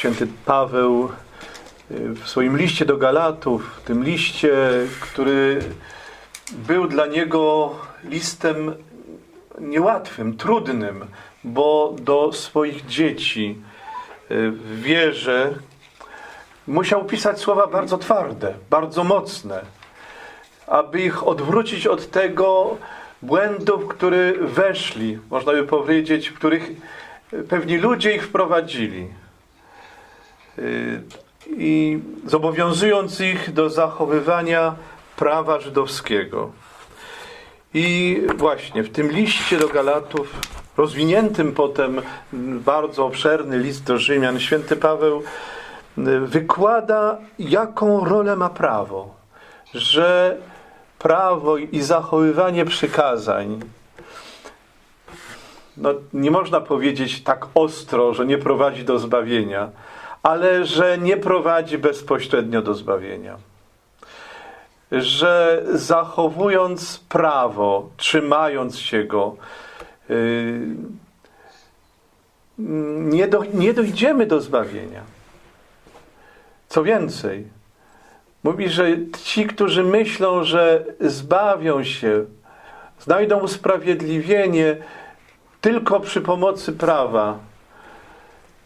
święty Paweł y, w swoim liście do Galatów, tym liście, który był dla niego listem niełatwym, trudnym, bo do swoich dzieci y, w wierze musiał pisać słowa bardzo twarde, bardzo mocne, aby ich odwrócić od tego błędu, w który weszli, można by powiedzieć, w których pewni ludzie ich wprowadzili. Y, I zobowiązując ich do zachowywania prawa żydowskiego. I właśnie w tym liście do Galatów, rozwiniętym potem bardzo obszerny list do Rzymian, święty Paweł y, wykłada, jaką rolę ma prawo. Że prawo i zachowywanie przykazań, no, nie można powiedzieć tak ostro, że nie prowadzi do zbawienia, ale że nie prowadzi bezpośrednio do zbawienia że zachowując prawo, trzymając się go, yy, nie, do, nie dojdziemy do zbawienia. Co więcej, mówi, że ci, którzy myślą, że zbawią się, znajdą usprawiedliwienie tylko przy pomocy prawa,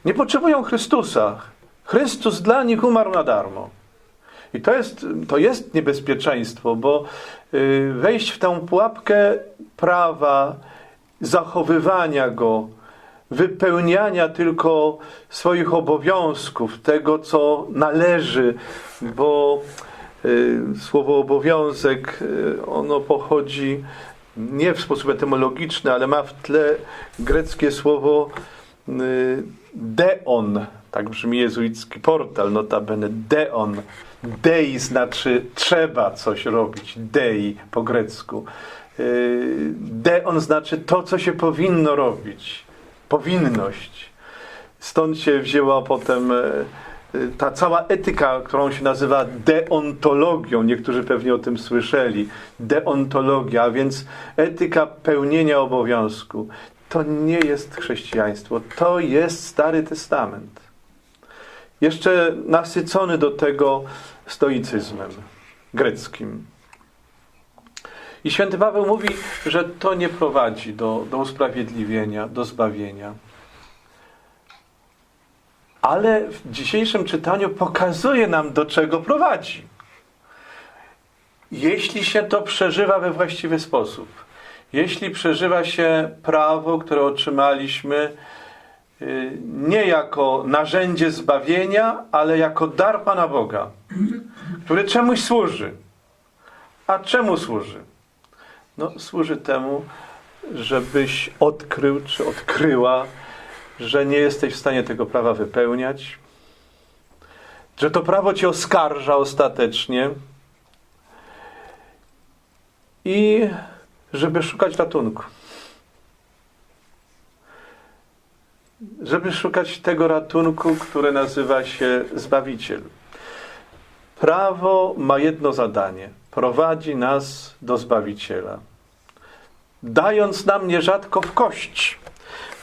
nie potrzebują Chrystusa. Chrystus dla nich umarł na darmo. I to jest, to jest niebezpieczeństwo, bo y, wejść w tę pułapkę prawa, zachowywania go, wypełniania tylko swoich obowiązków, tego co należy, bo y, słowo obowiązek, y, ono pochodzi nie w sposób etymologiczny, ale ma w tle greckie słowo deon, tak brzmi jezuicki portal, notabene deon. Dei znaczy trzeba coś robić, dei po grecku. Deon znaczy to, co się powinno robić, powinność. Stąd się wzięła potem ta cała etyka, którą się nazywa deontologią. Niektórzy pewnie o tym słyszeli. Deontologia, a więc etyka pełnienia obowiązku. To nie jest chrześcijaństwo, to jest Stary Testament. Jeszcze nasycony do tego stoicyzmem greckim. I święty Paweł mówi, że to nie prowadzi do, do usprawiedliwienia, do zbawienia. Ale w dzisiejszym czytaniu pokazuje nam, do czego prowadzi. Jeśli się to przeżywa we właściwy sposób, jeśli przeżywa się prawo, które otrzymaliśmy y, nie jako narzędzie zbawienia, ale jako dar Pana Boga, który czemuś służy. A czemu służy? No, służy temu, żebyś odkrył czy odkryła, że nie jesteś w stanie tego prawa wypełniać, że to prawo cię oskarża ostatecznie i żeby szukać ratunku. Żeby szukać tego ratunku, które nazywa się Zbawiciel. Prawo ma jedno zadanie. Prowadzi nas do Zbawiciela. Dając nam nierzadko w kość.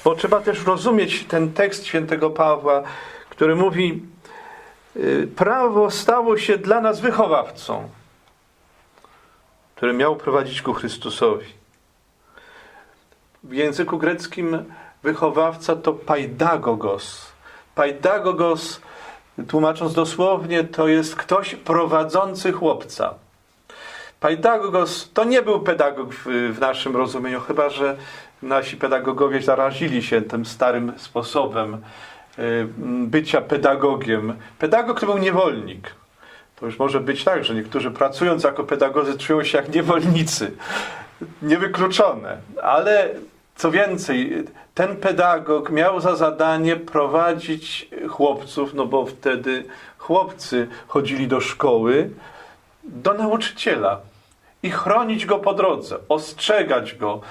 Bo trzeba też rozumieć ten tekst świętego Pawła, który mówi: y, Prawo stało się dla nas wychowawcą który miał prowadzić ku Chrystusowi. W języku greckim wychowawca to paidagogos. Paidagogos, tłumacząc dosłownie, to jest ktoś prowadzący chłopca. Paidagogos to nie był pedagog w, w naszym rozumieniu, chyba że nasi pedagogowie zarazili się tym starym sposobem y, bycia pedagogiem. Pedagog to był niewolnik. To już może być tak, że niektórzy pracując jako pedagodzy czują się jak niewolnicy. Niewykluczone. Ale co więcej, ten pedagog miał za zadanie prowadzić chłopców, no bo wtedy chłopcy chodzili do szkoły, do nauczyciela i chronić go po drodze, ostrzegać go,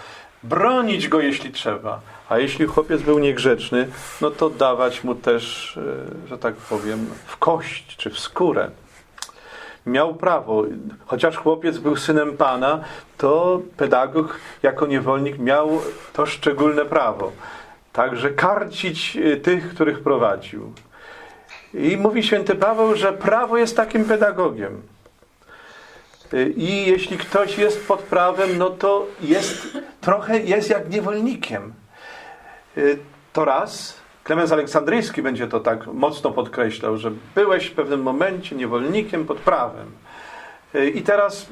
bronić go jeśli trzeba. A jeśli chłopiec był niegrzeczny, no to dawać mu też, e, że tak powiem, w kość czy w skórę miał prawo. Chociaż chłopiec był synem Pana, to pedagog jako niewolnik miał to szczególne prawo. Także karcić y, tych, których prowadził. I mówi święty Paweł, że prawo jest takim pedagogiem. I jeśli ktoś jest pod prawem, no to jest trochę jest jak niewolnikiem. To raz. Klemens Aleksandryjski będzie to tak mocno podkreślał, że byłeś w pewnym momencie niewolnikiem pod prawem. I teraz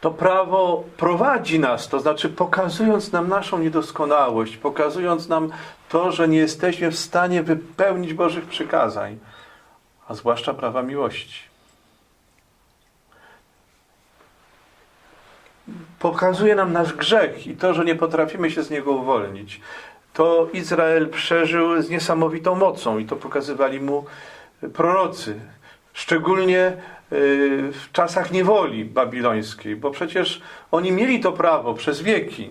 to prawo prowadzi nas, to znaczy pokazując nam naszą niedoskonałość, pokazując nam to, że nie jesteśmy w stanie wypełnić Bożych przykazań, a zwłaszcza prawa miłości. Pokazuje nam nasz grzech i to, że nie potrafimy się z niego uwolnić. To Izrael przeżył z niesamowitą mocą i to pokazywali mu prorocy. Szczególnie w czasach niewoli babilońskiej, bo przecież oni mieli to prawo przez wieki.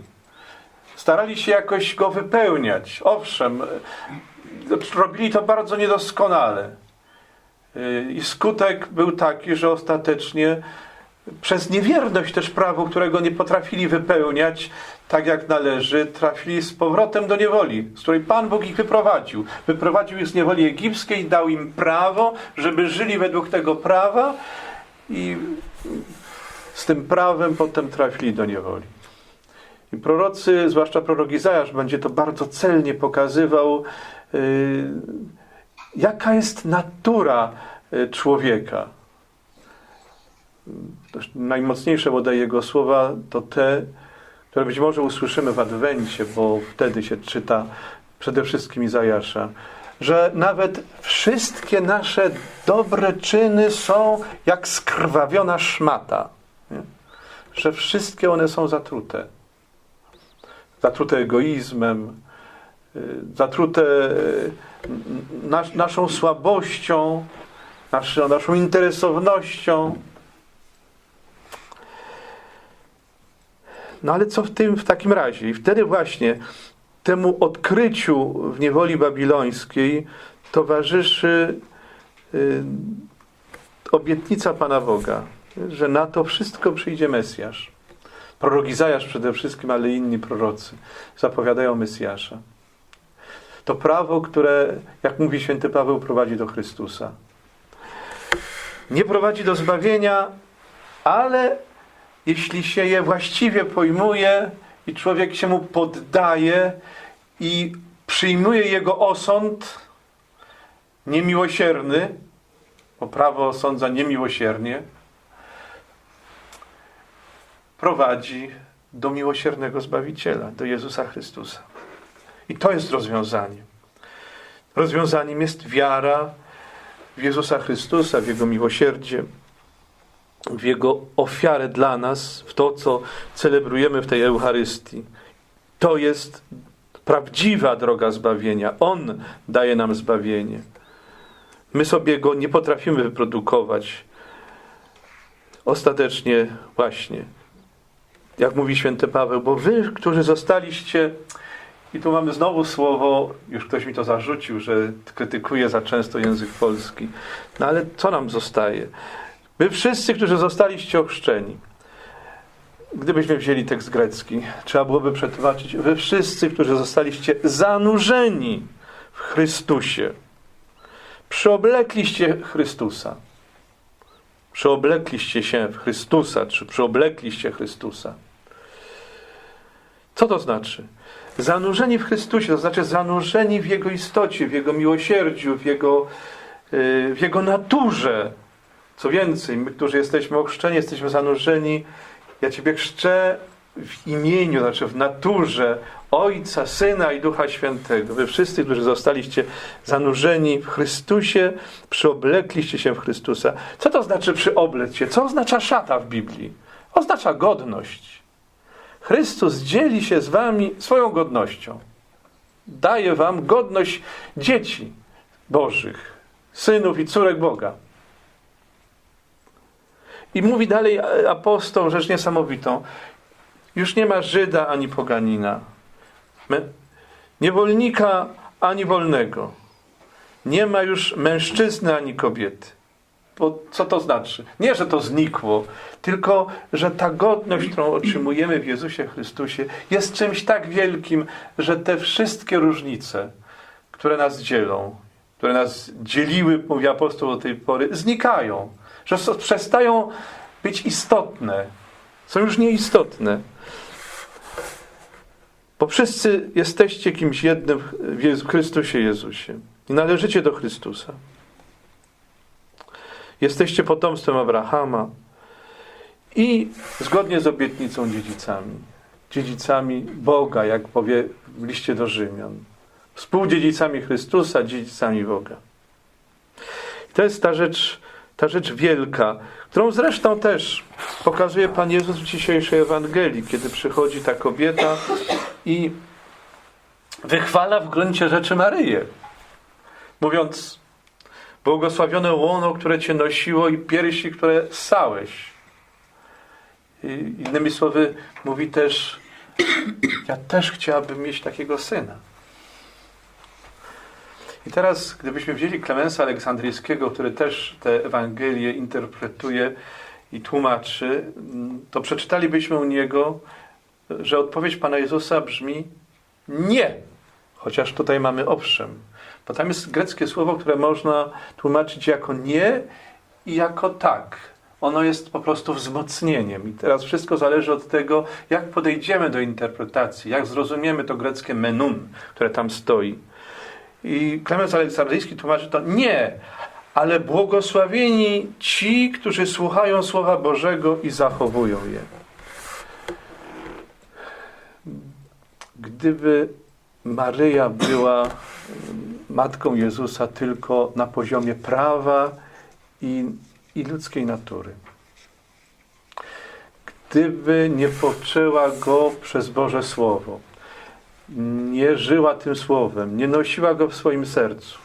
Starali się jakoś go wypełniać. Owszem, robili to bardzo niedoskonale. I skutek był taki, że ostatecznie przez niewierność też prawu, którego nie potrafili wypełniać tak jak należy, trafili z powrotem do niewoli, z której Pan Bóg ich wyprowadził. Wyprowadził ich z niewoli egipskiej, dał im prawo, żeby żyli według tego prawa i z tym prawem potem trafili do niewoli. I prorocy, zwłaszcza prorok Izajasz, będzie to bardzo celnie pokazywał, yy, jaka jest natura człowieka. Najmocniejsze bodaj jego słowa to te, które być może usłyszymy w Adwencie, bo wtedy się czyta przede wszystkim Izajasza, że nawet wszystkie nasze dobre czyny są jak skrwawiona szmata. Nie? Że wszystkie one są zatrute. Zatrute egoizmem, zatrute nas, naszą słabością, naszą, naszą interesownością. No ale co w tym w takim razie? I wtedy właśnie temu odkryciu w niewoli babilońskiej towarzyszy y, obietnica Pana Boga, że na to wszystko przyjdzie Mesjasz. Prorok Izajasz przede wszystkim, ale inni prorocy zapowiadają Mesjasza. To prawo, które, jak mówi święty Paweł, prowadzi do Chrystusa. Nie prowadzi do zbawienia, ale jeśli się je właściwie pojmuje i człowiek się mu poddaje i przyjmuje jego osąd niemiłosierny, bo prawo osądza niemiłosiernie, prowadzi do miłosiernego Zbawiciela, do Jezusa Chrystusa. I to jest rozwiązanie. Rozwiązaniem jest wiara w Jezusa Chrystusa, w Jego miłosierdzie, w Jego ofiarę dla nas, w to, co celebrujemy w tej Eucharystii. To jest prawdziwa droga zbawienia. On daje nam zbawienie. My sobie go nie potrafimy wyprodukować. Ostatecznie, właśnie, jak mówi święty Paweł, bo wy, którzy zostaliście, i tu mamy znowu słowo, już ktoś mi to zarzucił, że krytykuje za często język polski. No ale co nam zostaje? Wy wszyscy, którzy zostaliście ochrzczeni, gdybyśmy wzięli tekst grecki, trzeba byłoby przetłumaczyć, wy wszyscy, którzy zostaliście zanurzeni w Chrystusie, przyoblekliście Chrystusa. Przyoblekliście się w Chrystusa, czy przyoblekliście Chrystusa. Co to znaczy? Zanurzeni w Chrystusie, to znaczy zanurzeni w Jego istocie, w Jego miłosierdziu, w Jego, w Jego naturze. Co więcej, my, którzy jesteśmy ochrzczeni, jesteśmy zanurzeni. Ja Ciebie chrzczę w imieniu, znaczy w naturze Ojca, Syna i Ducha Świętego. Wy wszyscy, którzy zostaliście zanurzeni w Chrystusie, przyoblekliście się w Chrystusa. Co to znaczy przyoblec się? Co oznacza szata w Biblii? Oznacza godność. Chrystus dzieli się z wami swoją godnością. Daje wam godność dzieci Bożych, synów i córek Boga. I mówi dalej apostoł rzecz niesamowitą. Już nie ma Żyda ani poganina, niewolnika ani wolnego. Nie ma już mężczyzny ani kobiety. Bo co to znaczy? Nie, że to znikło, tylko że ta godność, którą otrzymujemy w Jezusie Chrystusie, jest czymś tak wielkim, że te wszystkie różnice, które nas dzielą, które nas dzieliły, mówi apostoł do tej pory, znikają. Że przestają być istotne. Są już nieistotne. Bo wszyscy jesteście kimś jednym w Chrystusie Jezusie. I należycie do Chrystusa. Jesteście potomstwem Abrahama i zgodnie z obietnicą dziedzicami. Dziedzicami Boga, jak powie w liście do Rzymian. Współdziedzicami Chrystusa, dziedzicami Boga. I to jest ta rzecz, ta rzecz wielka, którą zresztą też pokazuje Pan Jezus w dzisiejszej Ewangelii, kiedy przychodzi ta kobieta i wychwala w gruncie rzeczy Maryję. Mówiąc, błogosławione łono, które Cię nosiło i piersi, które ssałeś. I innymi słowy, mówi też, ja też chciałabym mieć takiego syna. I teraz, gdybyśmy wzięli Klemensa Aleksandryjskiego, który też tę Ewangelię interpretuje i tłumaczy, to przeczytalibyśmy u niego, że odpowiedź Pana Jezusa brzmi nie. Chociaż tutaj mamy owszem. Bo tam jest greckie słowo, które można tłumaczyć jako nie i jako tak. Ono jest po prostu wzmocnieniem. I teraz wszystko zależy od tego, jak podejdziemy do interpretacji, jak zrozumiemy to greckie menun, które tam stoi. I Klemens Aleksandryjski tłumaczy to nie, ale błogosławieni ci, którzy słuchają Słowa Bożego i zachowują je. Gdyby Maryja była matką Jezusa tylko na poziomie prawa i, i ludzkiej natury. Gdyby nie poczęła go przez Boże Słowo, nie żyła tym Słowem, nie nosiła go w swoim sercu,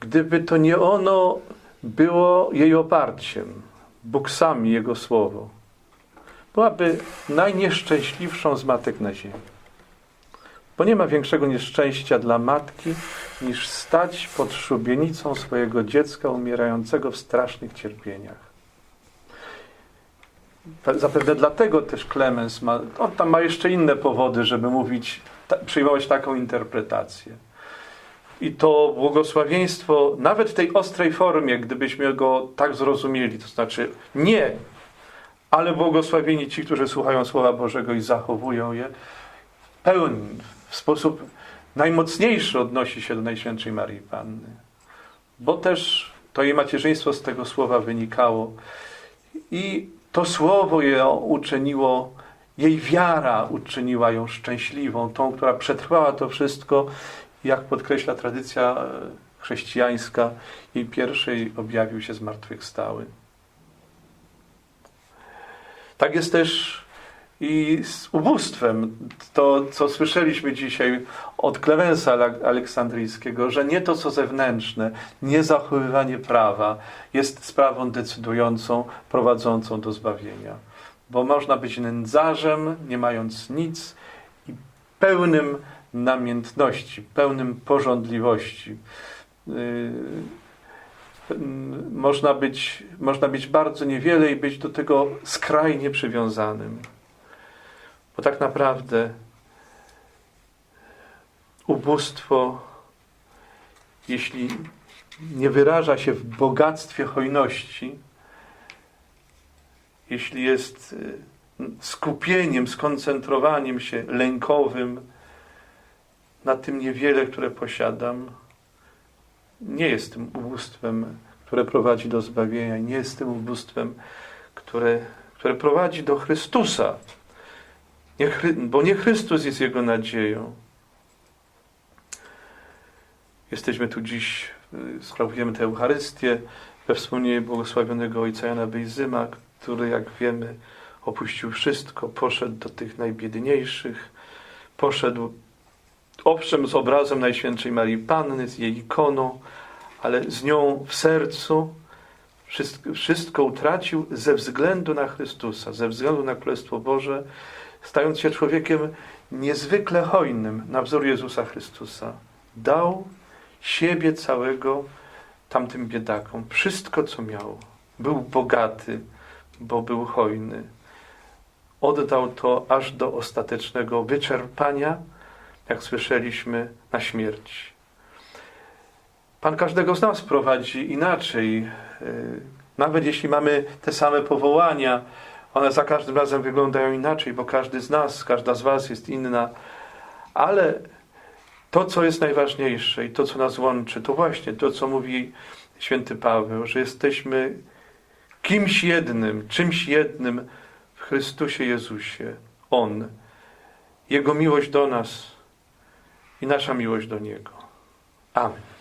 gdyby to nie ono było jej oparciem, Bóg sam Jego Słowo, byłaby najnieszczęśliwszą z matek na ziemi. Bo nie ma większego nieszczęścia dla matki, niż stać pod szubienicą swojego dziecka umierającego w strasznych cierpieniach. Zapewne dlatego też Klemens ma, on tam ma jeszcze inne powody, żeby mówić, ta, przyjmować taką interpretację. I to błogosławieństwo, nawet w tej ostrej formie, gdybyśmy go tak zrozumieli, to znaczy nie, ale błogosławieni ci, którzy słuchają Słowa Bożego i zachowują je, pełni, w sposób najmocniejszy odnosi się do Najświętszej Marii Panny. Bo też to jej macierzyństwo z tego słowa wynikało. I to słowo ją uczyniło, jej wiara uczyniła ją szczęśliwą, tą, która przetrwała to wszystko, jak podkreśla tradycja chrześcijańska, jej pierwszej objawił się zmartwychwstały. Tak jest też i z ubóstwem. To, co słyszeliśmy dzisiaj od Klemensa Aleksandryjskiego, że nie to, co zewnętrzne, nie zachowywanie prawa jest sprawą decydującą, prowadzącą do zbawienia. Bo można być nędzarzem, nie mając nic i pełnym namiętności, pełnym porządliwości. Yy, można być, można być bardzo niewiele i być do tego skrajnie przywiązanym. Bo tak naprawdę ubóstwo, jeśli nie wyraża się w bogactwie hojności, jeśli jest skupieniem, skoncentrowaniem się lękowym na tym niewiele, które posiadam, nie jest tym ubóstwem, które prowadzi do zbawienia, nie jest tym ubóstwem, które, które prowadzi do Chrystusa, nie, bo nie Chrystus jest Jego nadzieją. Jesteśmy tu dziś, sprawujemy tę Eucharystię we wspomnieniu błogosławionego ojca Jana Bejzyma, który, jak wiemy, opuścił wszystko, poszedł do tych najbiedniejszych, poszedł owszem z obrazem Najświętszej Marii Panny, z jej ikoną, ale z nią w sercu wszystko, wszystko utracił ze względu na Chrystusa, ze względu na Królestwo Boże, stając się człowiekiem niezwykle hojnym na wzór Jezusa Chrystusa. Dał siebie całego tamtym biedakom, wszystko co miał. Był bogaty, bo był hojny. Oddał to aż do ostatecznego wyczerpania, jak słyszeliśmy, na śmierć. Pan każdego z nas prowadzi inaczej. Y, Nawet jeśli mamy te same powołania, one za każdym razem wyglądają inaczej, bo każdy z nas, każda z Was jest inna. Ale to, co jest najważniejsze i to, co nas łączy, to właśnie to, co mówi święty Paweł, że jesteśmy kimś jednym, czymś jednym w Chrystusie Jezusie. On, Jego miłość do nas i nasza miłość do Niego. Amen.